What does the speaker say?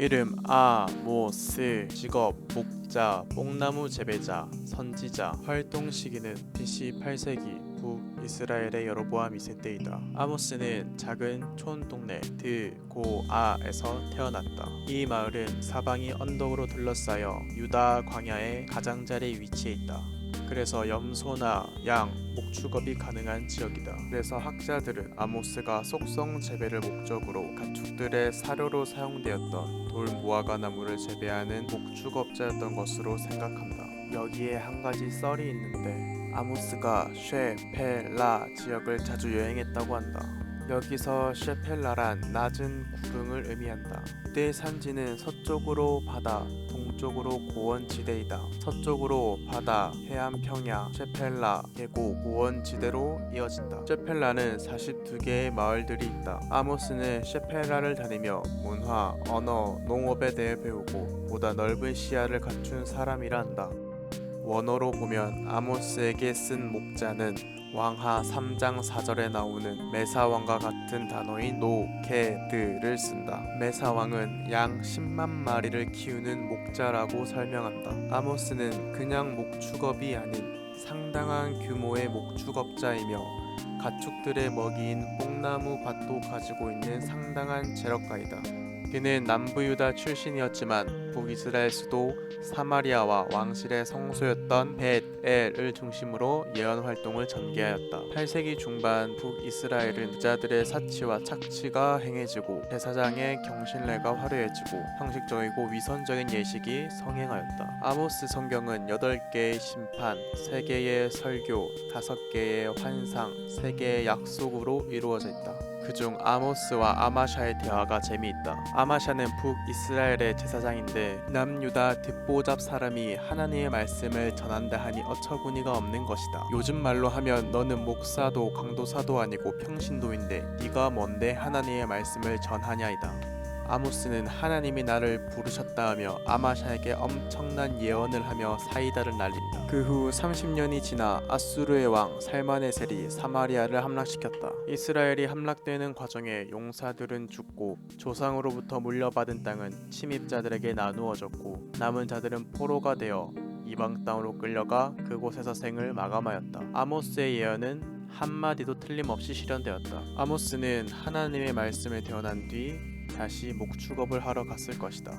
이름 아 모 스 직업 목자 뽕나무 재배자 선지자 활동 시기는 BC 8세기 북이스라엘의 여로보암 2세 때이다. 아모스는 작은 촌 동네 드고아에서 태어났다. 이 마을은 사방이 언덕으로 둘러싸여 유다 광야의 가장자리에 위치해 있다. 그래서 염소나 양, 목축업이 가능한 지역이다. 그래서 학자들은 아모스가 속성 재배를 목적으로 가축들의 사료로 사용되었던 돌 무화과 나무를 재배하는 목축업자였던 것으로 생각한다. 여기에 한 가지 썰이 있는데 아모스가 쉐펠라 지역을 자주 여행했다고 한다. 여기서 쉐펠라란 낮은 구릉을 의미한다. 이때 산지는 서쪽으로 바다, 동쪽으로 고원지대이다. 서쪽으로 바다, 해안 평야, 쉐펠라, 계곡, 고원지대로 이어진다. 쉐펠라는 42개의 마을들이 있다. 아모스는 쉐펠라를 다니며 문화, 언어, 농업에 대해 배우고 보다 넓은 시야를 갖춘 사람이라 한다. 원어로 보면 아모스에게 쓴 목자는 왕하 3장 4절에 나오는 메사왕과 같은 단어인 노케드를 쓴다. 메사왕은 양 10만 마리를 키우는 목자라고 설명한다. 아모스는 그냥 목축업이 아닌 상당한 규모의 목축업자이며 가축들의 먹이인 뽕나무 밭도 가지고 있는 상당한 재력가이다. 그는 남부 유다 출신이었지만 북이스라엘 수도 사마리아와 왕실의 성소였던 벳엘을 중심으로 예언 활동을 전개하였다. 8세기 중반 북이스라엘은 부자들의 사치와 착취가 행해지고 제사장의 경신례가 화려해지고 형식적이고 위선적인 예식이 성행하였다. 아모스 성경은 8개의 심판, 3개의 설교, 5개의 환상, 3개의 약속으로 이루어져 있다. 그중 아모스와 아마샤의 대화가 재미있다. 아마샤는 북이스라엘의 제사장인데 남유다 듣보잡 사람이 하나님의 말씀을 전한다 하니 어처구니가 없는 것이다. 요즘 말로 하면 너는 목사도 강도사도 아니고 평신도인데 네가 뭔데 하나님의 말씀을 전하냐이다. 아모스는 하나님이 나를 부르셨다 하며 아마샤에게 엄청난 예언을 하며 사이다를 날린다. 그 후 30년이 지나 아수르의 왕 살마네셀이 사마리아를 함락시켰다. 이스라엘이 함락되는 과정에 용사들은 죽고 조상으로부터 물려받은 땅은 침입자들에게 나누어졌고 남은 자들은 포로가 되어 이방 땅으로 끌려가 그곳에서 생을 마감하였다. 아모스의 예언은 한마디도 틀림없이 실현되었다. 아모스는 하나님의 말씀을 대언한 뒤 다시 목축업을 하러 갔을 것이다.